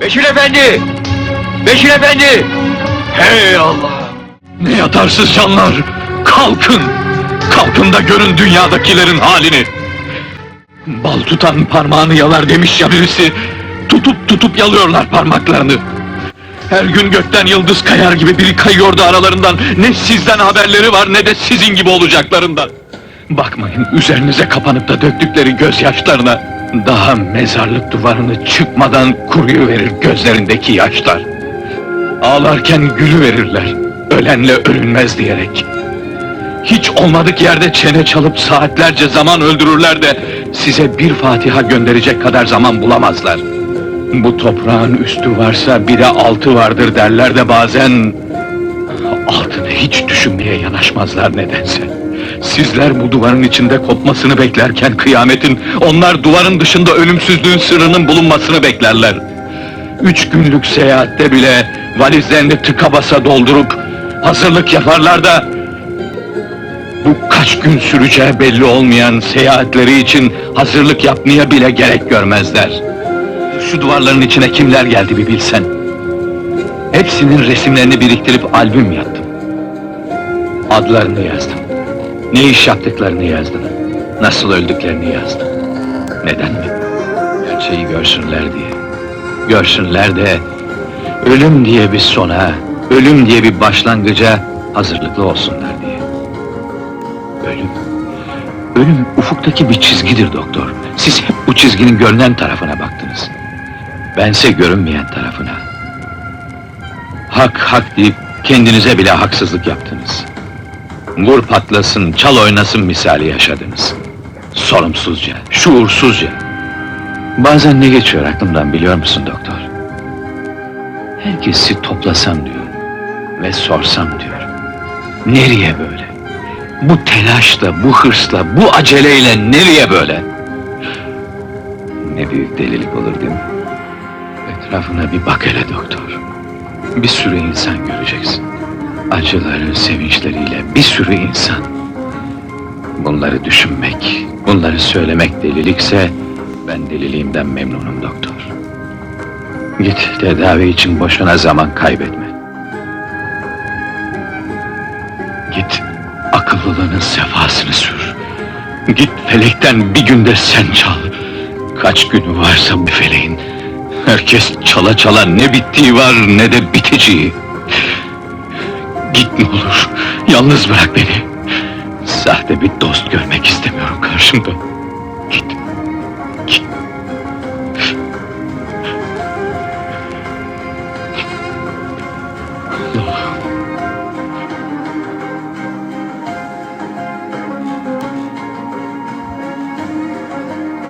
Beşir Efendi! Beşir Efendi! Hey Allah! Ne yatarsız canlar! Kalkın! Kalkın da görün dünyadakilerin halini! Bal tutan parmağını yalar demiş ya birisi. Tutup tutup yalıyorlar parmaklarını. Her gün gökten yıldız kayar gibi biri kayıyordu aralarından. Ne sizden haberleri var ne de sizin gibi olacaklarından. Bakmayın üzerinize kapanıp da döktükleri gözyaşlarına. Daha mezarlık duvarını çıkmadan kuruyuverir gözlerindeki yaşlar. Ağlarken gülü verirler. Ölenle ölünmez diyerek. Hiç olmadık yerde çene çalıp saatlerce zaman öldürürler de size bir Fatiha gönderecek kadar zaman bulamazlar. Bu toprağın üstü varsa bir de altı vardır derler de bazen altını hiç düşünmeye yanaşmazlar nedense. Sizler bu duvarın içinde kopmasını beklerken kıyametin, onlar duvarın dışında ölümsüzlüğün sırrının bulunmasını beklerler. Üç günlük seyahatte bile valizlerini tıka basa doldurup hazırlık yaparlar da bu kaç gün süreceği belli olmayan seyahatleri için hazırlık yapmaya bile gerek görmezler. Şu duvarların içine kimler geldi bir bilsen. Hepsinin resimlerini biriktirip albüm yaptım. Adlarını yazdım. Ne iş yaptıklarını yazdım. Nasıl öldüklerini yazdım. Neden mi? Gerçeği görsünler diye. Görsünler de ölüm diye bir sona, ölüm diye bir başlangıca hazırlıklı olsunlar diye. Ölüm. Ölüm ufuktaki bir çizgidir doktor. Siz hep bu çizginin görünen tarafına baktınız. Bense görünmeyen tarafına. Hak hak deyip kendinize bile haksızlık yaptınız. Vur patlasın, çal oynasın misali yaşadınız. Sorumsuzca, şuursuzca. Bazen ne geçiyor aklımdan biliyor musun doktor? Herkesi toplasam diyorum ve sorsam diyorum. Nereye böyle? Bu telaşla, bu hırsla, bu aceleyle nereye böyle? Ne büyük delilik olur değil mi? Etrafına bir bak hele doktor. Bir sürü insan göreceksin. Acıları, sevinçleriyle bir sürü insan. Bunları düşünmek, bunları söylemek delilikse ben deliliğimden memnunum doktor. Git tedavi için boşuna zaman kaybetme. Git akıllılığının sefasını sür. Git felekten bir günde sen çal. Kaç günü varsa bu feleğin. Herkes çala çala ne bittiği var ne de biteceği. Git ne olur, yalnız bırak beni. Sahte bir dost görmek istemiyorum karşımda.